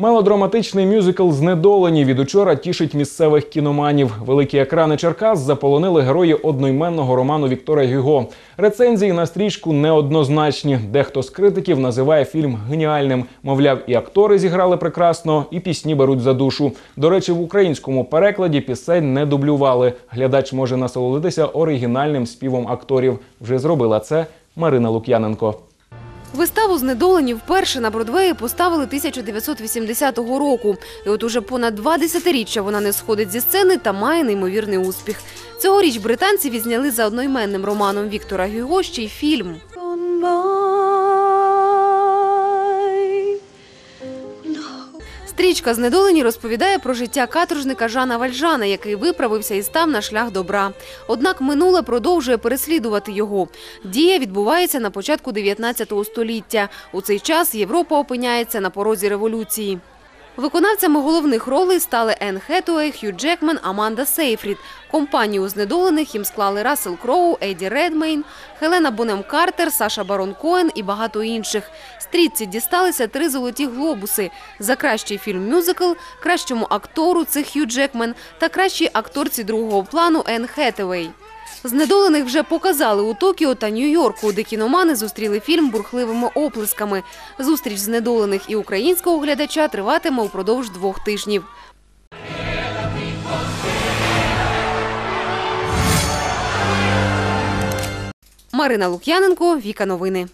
Мелодраматичний мюзикл Знедолені від учора тішить місцевих кіноманів. Великі екрани Черкас заполонили герої одноіменного роману Віктора Гюго. Рецензії на стрічку неоднозначні. Дехто з критиків називає фільм геніальним. Мовляв, і актори зіграли прекрасно, і пісні беруть за душу. До речі, в українському перекладі пісень не дублювали. Глядач може насолодитися оригінальним співом акторів. Вже зробила це Марина Лук'яненко. Виставу знедолені вперше на Бродвеї поставили 1980 року. І от уже понад два десятиріччя вона не сходить зі сцени та має неймовірний успіх. Цьогоріч британці відзняли за одноіменним романом Віктора Гюго ще й фільм. Стрічка «Знедолені» розповідає про життя каторжника Жана Вальжана, який виправився і став на шлях добра. Однак минуле продовжує переслідувати його. Дія відбувається на початку 19 століття. У цей час Європа опиняється на порозі революції. Виконавцями головних ролей стали Енн Хетуей, Хью Джекман, Аманда Сейфрід. Компанію знедолених їм склали Рассел Кроу, Еді Редмейн, Хелена Бонем Картер, Саша Барон Коен і багато інших. Стрітці дісталися три золоті глобуси за кращий фільм-мюзикл, кращому актору це Хью Джекман та кращій акторці другого плану Енн Хетуей. Знедолених вже показали у Токіо та Нью-Йорку, де кіномани зустріли фільм бурхливими оплесками. Зустріч знедолених і українського глядача триватиме упродовж двох тижнів. Марина Лук'яненко, Віка Новини.